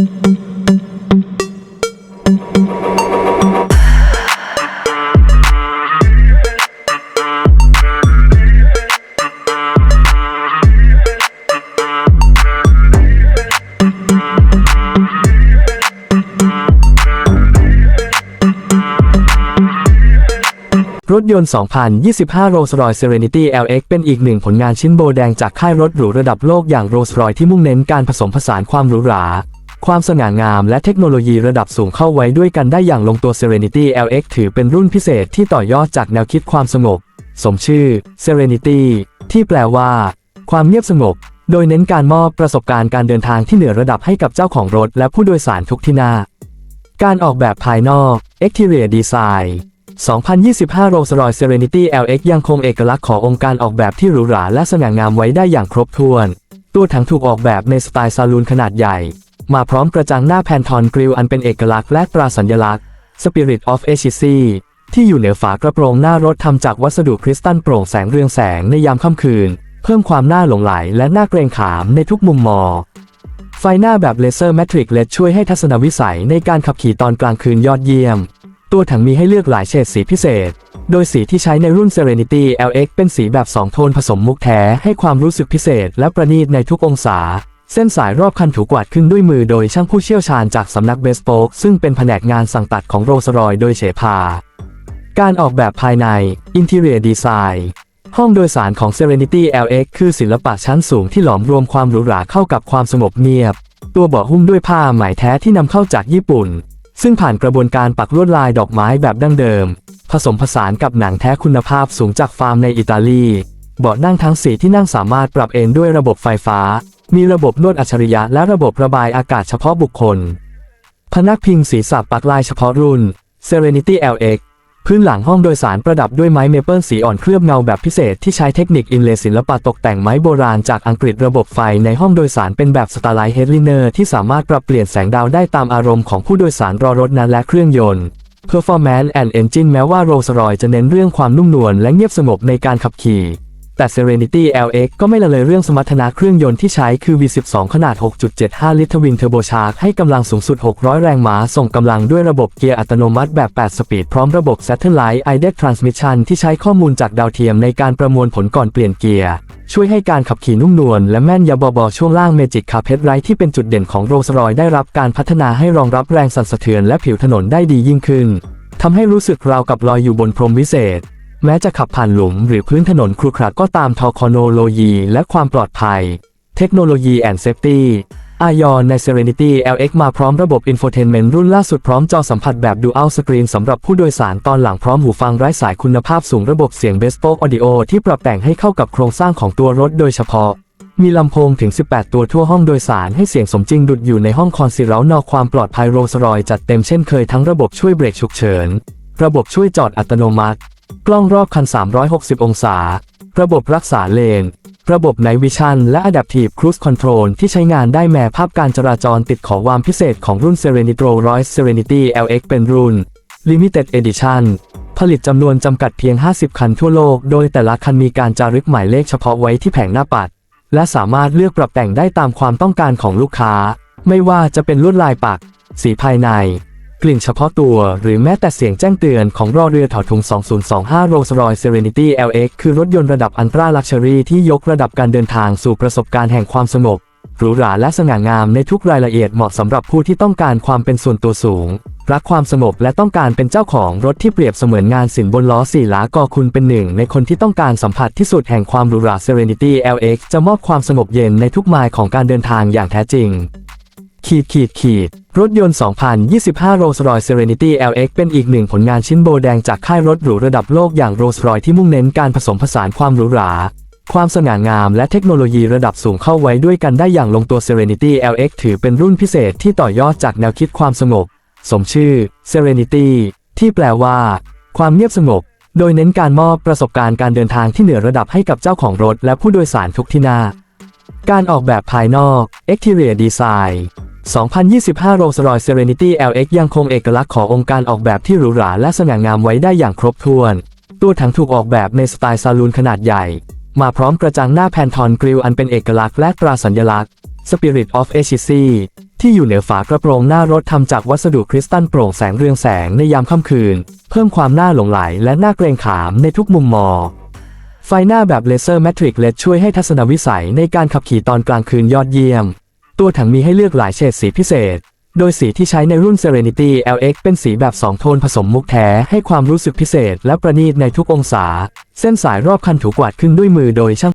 รถยนต์ 2025 Rolls-Royce Serenity LX เป็นอีกหนึ่งผลงานชิ้นโบแดงจากค่ายรถหรูระดับโลกอย่าง Rolls-Royce ที่มุ่งเน้นการผสมผสานความหรูหรา ความสง่างามและเทคโนโลยีระดับสูงเข้าไว้ด้วยกันได้อย่างลงตัว Serenity LX ถือเป็นรุ่นพิเศษที่ต่อยอดจากแนวคิดความสงบ สมชื่อ Serenity ที่แปลว่า ความเงียบสงบ โดยเน้นการมอบประสบการณ์การเดินทางที่เหนือระดับให้กับเจ้าของรถ และผู้โดยสารทุกที่หน้าการออกแบบภายนอก Exterior Design 2025 Rolls-Royce Serenity LX ยังคงเอกลักษณ์ขององค์การออกแบบที่หรูหราและสง่างามไว้ได้อย่างครบถ้วน ตัวถังถูกออกแบบในสไตล์ซาลูนขนาดใหญ่ มาพร้อมกระจังหน้าแพนทอนกริลอันเป็นเอกลักษณ์และตราสัญลักษณ์ Spirit of a c h i ที่อยู่เหนือฝากระโปรงหน้ารถทำจากวัสดุคริสตัลโปร่งแสงเรืองแสงในยามค่ำคืน เพิ่มความน่าหลงไหลและน่าเกรงขามในทุกมุมมอง ไฟหน้าแบบเลเซอร์แมทริกเลดช่วยให้ทัศนวิสัยในการขับขี่ตอนกลางคืนยอดเยี่ยม ตัวถังมีให้เลือกหลายเฉดสีพิเศษ โดยสีที่ใช้ในรุ่น Serenity LX เป็นสีแบบ2โทนผสมมุกแท้ให้ความรู้สึกพิเศษและประณีตในทุกองศา เส้นสายรอบคันถูกกวาดขึ้นด้วยมือโดยช่างผู้เชี่ยวชาญจากสำนักเบสโปกซึ่งเป็นแผนกงานสั่งตัดของโรสรอยโดยเฉพา การออกแบบภายใน Interior Design ห้องโดยสารของ Serenity LX คือศิลปะชั้นสูงที่หลอมรวมความหรูหราเข้ากับความสงบเงียบ ตัวเบาะหุ้มด้วยผ้าไหมแท้ที่นำเข้าจากญี่ปุ่น ซึ่งผ่านกระบวนการปักลวดลายดอกไม้แบบดั้งเดิม ผสมผสานกับหนังแท้คุณภาพสูงจากฟาร์มในอิตาลี เบาะนั่งทั้งสีที่นั่งสามารถปรับเอนด้วยระบบไฟฟ้า มีระบบนวดอัจฉริยะและระบบระบายอากาศเฉพาะบุคคล พนักพิงศีรษะปักลายเฉพาะรุ่น Serenity LX พื้นหลังห้องโดยสารประดับด้วยไม้เมเปิลสีอ่อนเคลือบเงาแบบพิเศษที่ใช้เทคนิคอินเลศิลปะตกแต่งไม้โบราณจากอังกฤษระบบไฟในห้องโดยสารเป็นแบบสไตล์ไลท์เฮดลิเนอร์ที่สามารถปรับเปลี่ยนแสงดาวได้ตามอารมณ์ของผู้โดยสารรอรถนั้นและเครื่องยนต์ Performance and Engine แม้ว่า Rolls-Royce จะเน้นเรื่องความนุ่มนวลและเงียบสงบในการขับขี่ แต่ Serenity LX ก็ไม่ละเลยเรื่องสมรรถนะเครื่องยนต์ที่ใช้คือ V12 ขนาด 6.75 ลิตรทวินเทอร์โบชาร์กให้กำลังสูงสุด 600 แรงม้า ส่งกำลังด้วยระบบเกียร์อัตโนมัติแบบ 8 สปีด พร้อมระบบ Satellite Guided Transmission ที่ใช้ข้อมูลจากดาวเทียมในการประมวลผลก่อนเปลี่ยนเกียร์ ช่วยให้การขับขี่นุ่มนวลและแม่นยำบอช่วงล่าง Magic Carpet Ride ที่เป็นจุดเด่นของ Rolls-Royce ได้รับการพัฒนาให้รองรับแรงสั่นสะเทือนและผิวถนนได้ดียิ่งขึ้นทำให้รู้สึกราวกับลอยอยู่บนพรมวิเศษ แม้จะขับผ่านหลุมหรือพื้นถนนครุขระก็ตามทอคโนโลยีและความปลอดภัย เทคโนโลยีแอนเซฟตี้อายอนใน Serenity LX มาพร้อมระบบ Infotainment รุ่นล่าสุดพร้อมจอสัมผัสแบบ Dual Screen สำหรับผู้โดยสารตอนหลังพร้อมหูฟังไร้สายคุณภาพสูงระบบเสียง Bespoke Audio ที่ปรับแต่งให้เข้ากับโครงสร้างของตัวรถโดยเฉพาะ มีลำโพงถึง 18 ตัวทั่วห้องโดยสารให้เสียงสมจริงดุดอยู่ในห้องคอนซีเรานอกความปลอดภัยโรลส์รอยจัดเต็มเช่นเคยทั้งระบบช่วยเบรกฉุกเฉิน ระบบช่วยจอดอัตโนมัติ กล้องรอบคัน 360 องศา ระบบรักษาเลน ระบบ Night Vision และ Adaptive Cruise Control ที่ใช้งานได้แม้ภาพการจราจรติดขอความพิเศษของรุ่น Serenity Rolls Serenity LX เป็นรุ่น Limited Edition ผลิตจำนวนจำกัดเพียง 50 คันทั่วโลก โดยแต่ละคันมีการจารึกหมายเลขเฉพาะไว้ที่แผงหน้าปัด และสามารถเลือกปรับแต่งได้ตามความต้องการของลูกค้า ไม่ว่าจะเป็นลวดลายปัก สีภายใน กลิ่นเฉพาะตัว หรือแม้แต่เสียงแจ้งเตือนของรอเรือถอดถุง 2025 Rolls-Royce Serenity LX คือรถยนต์ระดับอันตราลักชัวรี่ที่ยกระดับการเดินทางสู่ประสบการณ์แห่งความสงบหรูหราและสง่างามในทุกรายละเอียดเหมาะสำหรับผู้ที่ต้องการความเป็นส่วนตัวสูง รักความสงบและต้องการเป็นเจ้าของรถที่เปรียบเสมือนงานศิลป์บนล้อสี่ล้ากอคุณเป็นหนึ่ง ในคนที่ต้องการสัมผัสที่สุดแห่งความหรูหรา Serenity LX จะมอบความสงบเย็นในทุกไมล์ของการเดินทางอย่างแท้จริง ขีดขีดขีดรถยนต์ 2025 Rolls-Royce Serenity LX เป็นอีกหนึ่งผลงานชิ้นโบแดงจากค่ายรถหรูระดับโลกอย่าง Rolls-Royce ที่มุ่งเน้นการผสมผสานความหรูหรา ความสง่างามและเทคโนโลยีระดับสูงเข้าไว้ด้วยกันได้อย่างลงตัว Serenity LX ถือเป็นรุ่นพิเศษที่ต่อยอดจากแนวคิดความสงบ สมชื่อ Serenity ที่แปลว่า ความเงียบสงบ โดยเน้นการมอบประสบการณ์การเดินทางที่เหนือระดับให้กับเจ้าของรถ และผู้โดยสารทุกที่นาการออกแบบภายนอก Exterior Design 2025 Rolls-Royce Serenity LX ยังคงเอกลักษณ์ขององค์การออกแบบที่หรูหราและสง่างามไว้ได้อย่างครบถ้วน ตัวถังถูกออกแบบในสไตล์ซาลูนขนาดใหญ่ มาพร้อมกระจังหน้าแพนทอนกริลอันเป็นเอกลักษณ์และตราสัญลักษณ์ Spirit of a c h i ที่ที่อยู่เหนือฝากระโปรงหน้ารถทำจากวัสดุคริสตัลโปร่งแสงเรืองแสงในยามค่ำคืน เพิ่มความน่าหลงไหลและน่าเกรงขามในทุกมุมมองไฟหน้าแบบเลเซอร์แมทริกเลดช่วยให้ทัศนวิสัยในการขับขี่ตอนกลางคืนยอดเยี่ยม ตัวถังมีให้เลือกหลายเฉดสีพิเศษ โดยสีที่ใช้ในรุ่น Serenity LX เป็นสีแบบ 2 โทนผสมมุกแท้ ให้ความรู้สึกพิเศษและประณีตในทุกองศา เส้นสายรอบคันถูกกวาดขึ้นด้วยมือโดยช่าง